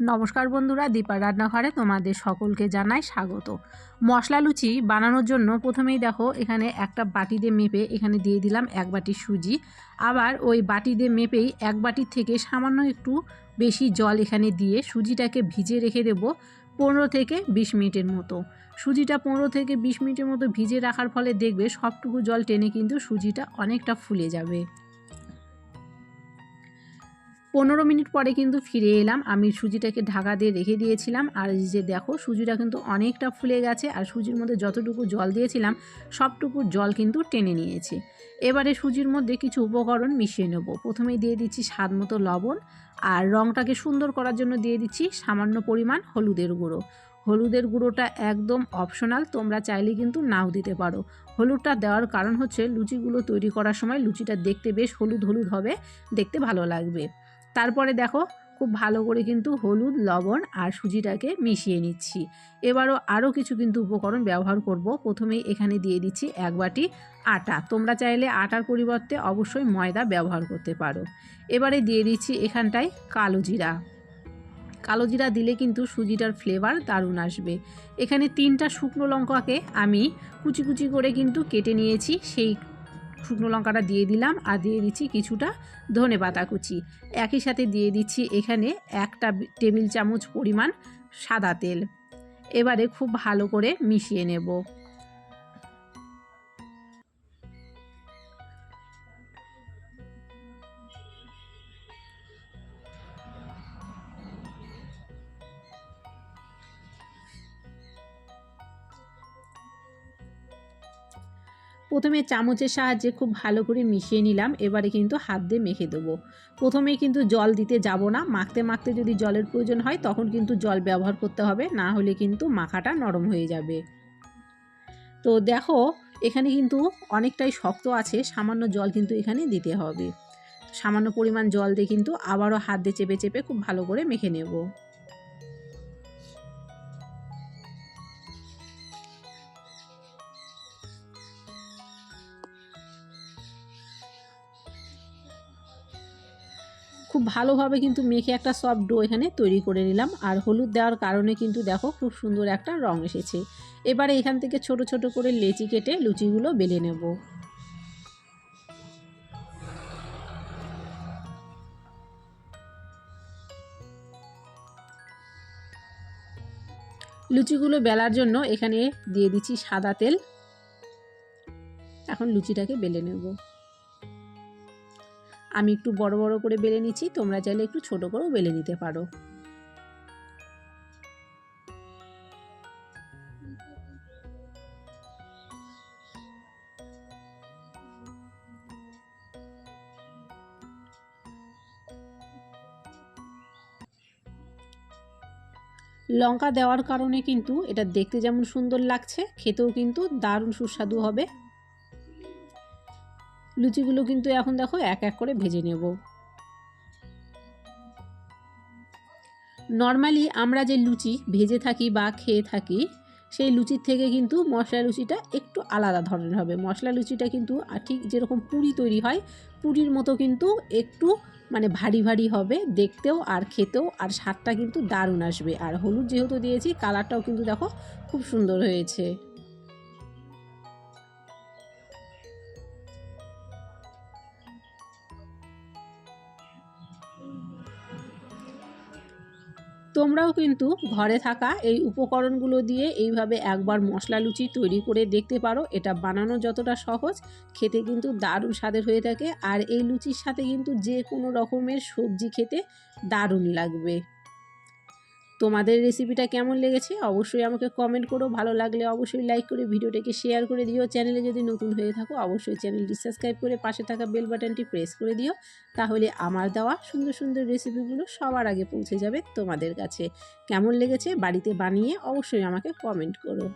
নমস্কার বন্ধুরা দীপা রান্নাঘরে তোমাদের সকলকে জানাই স্বাগত। মশলা লুচি বানানোর জন্য প্রথমেই দেখো, এখানে একটা বাটি দিয়ে মেপে এখানে দিয়ে দিলাম এক বাটি সুজি। আবার ওই বাটি দিয়ে মেপেই এক বাটির থেকে সামান্য একটু বেশি জল এখানে দিয়ে সুজিটাকে ভিজে রেখে দেব পনেরো থেকে বিশ মিনিটের মতো। সুজিটা পনেরো থেকে বিশ মিনিটের মতো ভিজে রাখার ফলে দেখবে সবটুকু জল টেনে কিন্তু সুজিটা অনেকটা ফুলে যাবে। পনেরো মিনিট পরে কিন্তু ফিরে এলাম। আমি সুজিটাকে ঢাকা দিয়ে রেখে দিয়েছিলাম। আর যে দেখো, সুজিটা কিন্তু অনেকটা ফুলে গেছে। আর সুজির মধ্যে যতটুকু জল দিয়েছিলাম, সবটুকু জল কিন্তু টেনে নিয়েছে। এবারে সুজির মধ্যে কিছু উপকরণ মিশিয়ে নেব। প্রথমেই দিয়ে দিচ্ছি স্বাদ মতো লবণ। আর রঙটাকে সুন্দর করার জন্য দিয়ে দিচ্ছি সামান্য পরিমাণ হলুদের গুঁড়ো। হলুদের গুঁড়োটা একদম অপশনাল, তোমরা চাইলে কিন্তু নাও দিতে পারো। হলুদটা দেওয়ার কারণ হচ্ছে, লুচিগুলো তৈরি করার সময় লুচিটা দেখতে বেশ হলুদ হলুদ হবে, দেখতে ভালো লাগবে। তারপরে দেখো, খুব ভালো করে কিন্তু হলুদ, লবণ আর সুজিটাকে মিশিয়ে নিচ্ছি। এবারও আরও কিছু কিন্তু উপকরণ ব্যবহার করব। প্রথমেই এখানে দিয়ে দিচ্ছি এক বাটি আটা। তোমরা চাইলে আটার পরিবর্তে অবশ্যই ময়দা ব্যবহার করতে পারো। এবারে দিয়ে দিচ্ছি এখানটায় কালো জিরা। কালো জিরা দিলে কিন্তু সুজিটার ফ্লেভার দারুণ আসবে। এখানে তিনটা শুকনো লঙ্কাকে আমি কুচি কুচি করে কিন্তু কেটে নিয়েছি। সেই শুকনো লঙ্কাটা দিয়ে দিলাম আর দিয়ে দিচ্ছি কিছুটা ধনে পাতা কুচি। একই সাথে দিয়ে দিচ্ছি এখানে একটা টেবিল চামচ পরিমাণ সাদা তেল। এবারে খুব ভালো করে মিশিয়ে নেব। প্রথমে চামচের সাহায্যে খুব ভালো করে মিশিয়ে নিলাম, এবারে কিন্তু হাত দিয়ে মেখে দেবো। প্রথমে কিন্তু জল দিতে যাব না, মাখতে মাখতে যদি জলের প্রয়োজন হয় তখন কিন্তু জল ব্যবহার করতে হবে, না হলে কিন্তু মাখাটা নরম হয়ে যাবে। তো দেখো, এখানে কিন্তু অনেকটাই শক্ত আছে, সামান্য জল কিন্তু এখানে দিতে হবে। সামান্য পরিমাণ জল দিয়ে কিন্তু আবারও হাত দিয়ে চেপে চেপে খুব ভালো করে মেখে নেব। খুব ভালোভাবে কিন্তু মেখে একটা সফট ডো এখানে তৈরি করে নিলাম। আর হলুদ দেওয়ার কারণে কিন্তু দেখো খুব সুন্দর একটা রং এসেছে। এবারে এখান থেকে ছোট ছোট করে লেচি কেটে লুচিগুলো বেলে নেব। লুচিগুলো বেলার জন্য এখানে দিয়ে দিচ্ছি সাদা তেল। এখন লুচিটাকে বেলে নেব। আমি একটু বড় বড় করে বেলে নিচ্ছি, তোমরা চাইলে একটু ছোট করেও বেলে নিতে পারো। লঙ্কা দেওয়ার কারণে কিন্তু এটা দেখতে যেমন সুন্দর লাগছে, খেতেও কিন্তু দারুণ সুস্বাদু হবে। লুচিগুলো কিন্তু এখন দেখো এক এক করে ভেজে নেব। নর্মালি আমরা যে লুচি ভেজে থাকি বা খেয়ে থাকি, সেই লুচির থেকে কিন্তু মশলা লুচিটা একটু আলাদা ধরনের হবে। মশলা লুচিটা কিন্তু ঠিক যেরকম পুরি তৈরি হয়, পুরির মতো কিন্তু একটু মানে ভারী ভারী হবে দেখতেও আর খেতেও আর স্বাদটা কিন্তু দারুণ আসবে। আর হলুদ যেহেতু দিয়েছি কালারটাও কিন্তু দেখো খুব সুন্দর হয়েছে। তোমরাও কিন্তু ঘরে থাকা এই উপকরণগুলো দিয়ে এইভাবে একবার মশলা লুচি তৈরি করে দেখতে পারো। এটা বানানো যতটা সহজ, খেতে কিন্তু দারুণ স্বাদের হয়ে থাকে। আর এই লুচির সাথে কিন্তু যে কোনো রকমের সবজি খেতে দারুণ লাগবে। তোমাদের রেসিপিটা কেমন লেগেছে অবশ্যই আমাকে কমেন্ট করো। ভালো লাগলে অবশ্যই লাইক করে ভিডিওটাকে শেয়ার করে দিও। চ্যানেলে যদি নতুন হয়ে থাকো, অবশ্যই চ্যানেলটি সাবস্ক্রাইব করে পাশে থাকা বেল বাটনটি প্রেস করে দিও। তাহলে আমার দেওয়া সুন্দর সুন্দর রেসিপিগুলো সবার আগে পৌঁছে যাবে তোমাদের কাছে। কেমন লেগেছে? বাড়িতে বানিয়ে অবশ্যই আমাকে কমেন্ট করো।